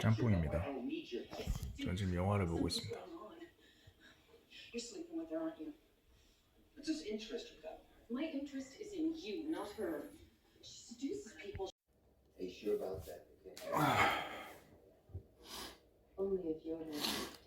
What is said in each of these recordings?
짬뽕입니다. your help. I don't need your help. Yes, you do. 전 지금 영화를 보고 Something's 있습니다. going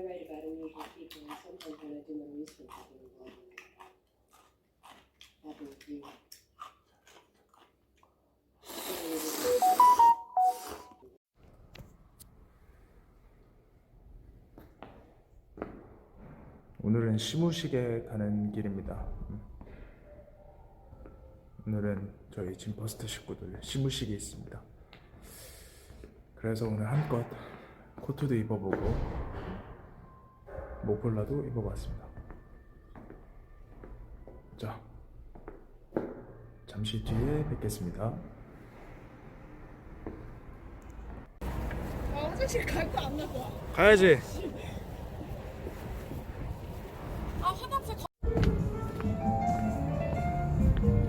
Write about unusual people, and sometimes when I do my research, I get involved. Happen with you. 오늘은 시무식에 가는 길입니다. 음. 오늘은 저희 짐퍼스트 식구들 시무식이 있습니다. 그래서 오늘 한껏 코트도 입어보고 모폴라도 입어봤습니다. 자, 잠시 뒤에 뵙겠습니다. 아, 화장실 갈거안날 거야. 가야지. 아, 화장실 가.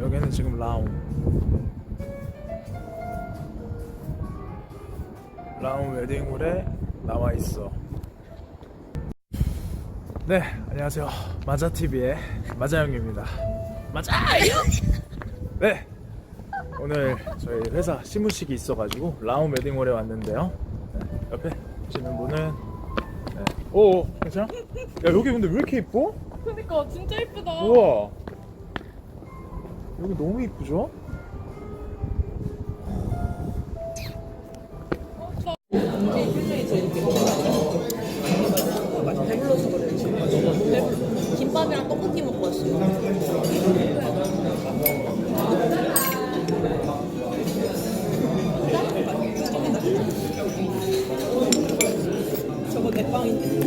여기는 지금 라움. 라움 웨딩홀에 나와 있어. 네, 안녕하세요. 마자 TV의 마자영입니다. 마자영. 네, 오늘 저희 회사 시무식이 있어가지고 라움 웨딩홀에 왔는데요. 네, 옆에 보시는 분은 네. 오, 괜찮아? 야 여기 근데 왜 이렇게 이뻐? 그니까 진짜 예쁘다. 우와 여기 너무 이쁘죠? 김밥이랑 떡볶이 먹고 왔어요. 저거 내 빵인데.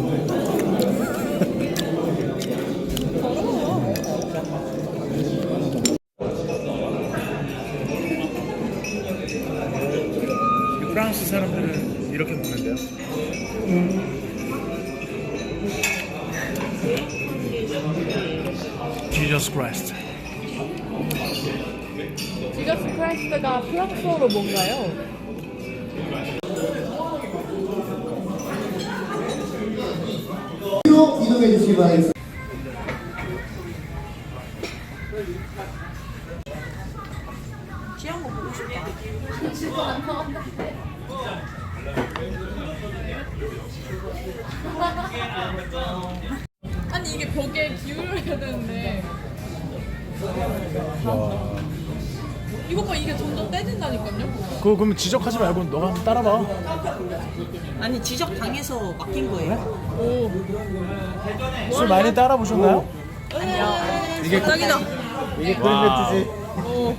프랑스 사람들은 Jesus Christ. 지저스 크라이스트가 프랑스어로 뭔가요? 뒤로 이동해 주시기 바라겠습니다. 아니 이게 벽에 기울여야 되는데 와. 이것 봐 이게 점점 떼진다니까요. 그거 그럼 지적하지 말고 너가 한번 따라봐. 아니 지적 당해서 맡긴 거예요. 오. 술 많이 따라 보셨나요? 이게 짱이다. 이게 그랜매트지. 오.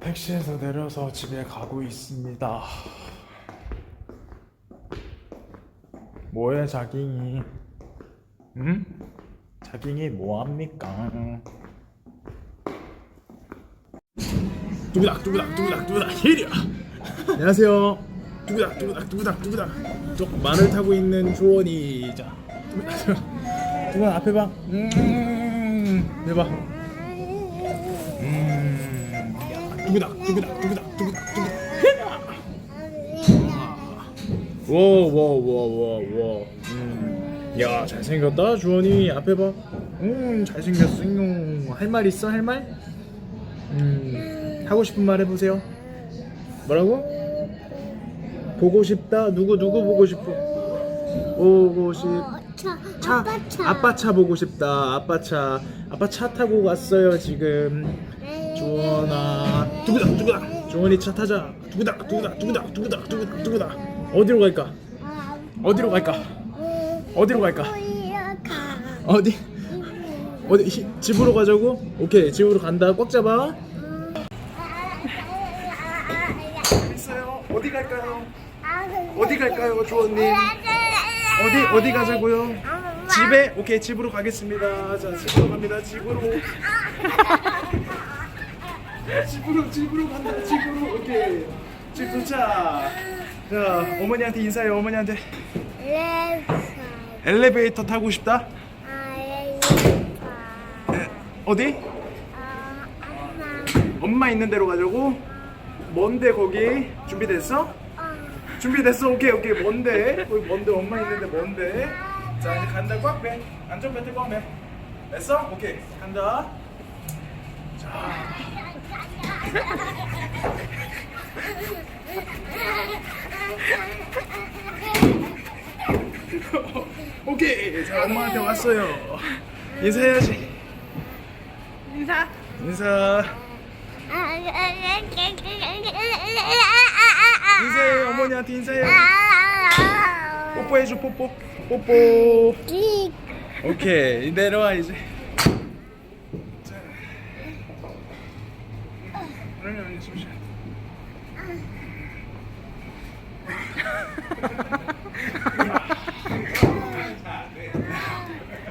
택시에서 내려서 집에 가고 있습니다. 뭐해 자깅이? 응? 자깅이 뭐합니까? 뚜구닥 뚜구닥 뚜구닥 뚜구닥 힐이야. 안녕하세요. 뚜구닥 뚜구닥 뚜구닥 뚜구닥. 저 말을 타고 있는 조원이 자. 뚜구닥 뚜구닥. 조원 앞에 봐. 음. 해봐. 음. 뚜구닥 뚜구닥 뚜구닥 뚜구닥 뚜구닥. 워워워워워 음. 야 잘생겼다 주원이 앞에 봐. 음 잘생겼어. 할말 있어 할 말? 음 하고 싶은 말 해보세요. 뭐라고? 보고 싶다. 누구 누구 보고 싶어? 보고 싶. 차, 차, 아빠 차. 아빠 차 보고 싶다. 아빠 차. 아빠 차 타고 왔어요 지금. 네. 주원아 두구다 두구다 주원이 차 타자 두구다 두구다 두구다 두구다 두구다 두구다 어디로 갈까? 어디로 갈까? 어디로 갈까? 어디? 어디? 히- 집으로 가자고? 오케이 집으로 간다. 꽉 잡아. 있어요. 어디 갈까요? 어디 갈까요 주원님 어디 어디 가자고요? 집에? 오케이 집으로 가겠습니다. 자 집으로 갑니다. 집으로. 집으로 집으로 간다. 집으로 오케이 집 도착. 자 어머니한테 인사해 어머니한테. 엘리베이터. 타고 싶다? 어디? 엄마 있는 데로 가자고? 뭔데 거기? 준비됐어? 준비됐어? 오케이 오케이. 뭔데? 거기 뭔데? 엄마 있는데 뭔데? 자 이제 간다. 꽉빼. 안전벨트 꽉매 됐어? 오케이. 간다 오케이 자 엄마한테 왔어요. 인사해야지. 인사. 인사. 인사해 어머니한테 인사해. 뽀뽀해줘 뽀뽀. 뽀뽀. 오케이 내려와 이제. 자. 그러면 언니 잠시만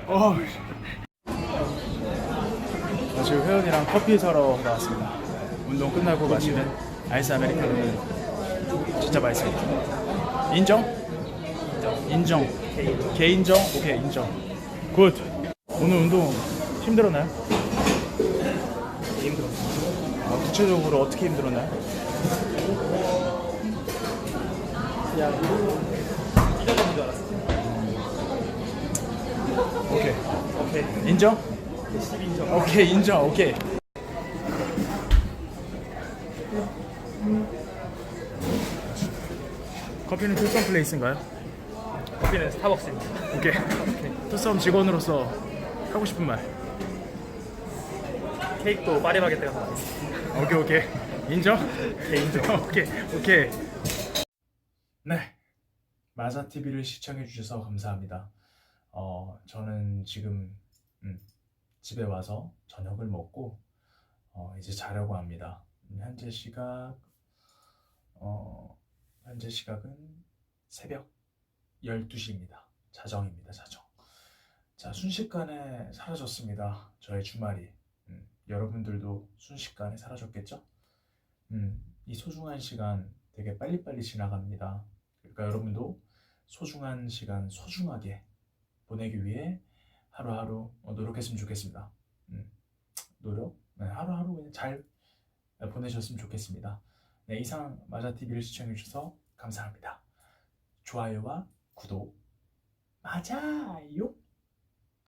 어. 저 지금 회원이랑 커피 사러 나왔습니다. 운동 끝나고 마시는 아이스 아메리카노는 진짜 맛있습니다. 인정? 인정. 개인정? 오케이 인정. 굿. 오늘 운동 힘들었나요? 힘들었어요. 어, 구체적으로 어떻게 힘들었나요? 오케이. 오케이. 인정? 오케이 인정. 오케이. 커피는 투썸 플레이스인가요? 커피는 스타벅스입니다. 오케이. 투썸 직원으로서 하고 싶은 말. 케이크도 파리바게뜨가 더 맛있어요. 오케이 오케이. 인정? 네, 인정. 오케이 오케이. 네. 마사 TV를 시청해 주셔서 감사합니다. 어 저는 지금 음, 집에 와서 저녁을 먹고 어, 이제 자려고 합니다. 음, 현재 시각 어 현재 시각은 새벽 12시입니다. 자정입니다. 자정. 자 순식간에 사라졌습니다. 저의 주말이. 음, 여러분들도 순식간에 사라졌겠죠? 음, 이 소중한 시간 되게 빨리빨리 지나갑니다. 그러니까 여러분도 소중한 시간 소중하게 보내기 위해 하루하루 어, 노력했으면 좋겠습니다. 음, 노력? 네, 하루하루 그냥 잘 보내셨으면 좋겠습니다. 네, 이상 마자TV를 시청해주셔서 감사합니다. 좋아요와 구독, 맞아요.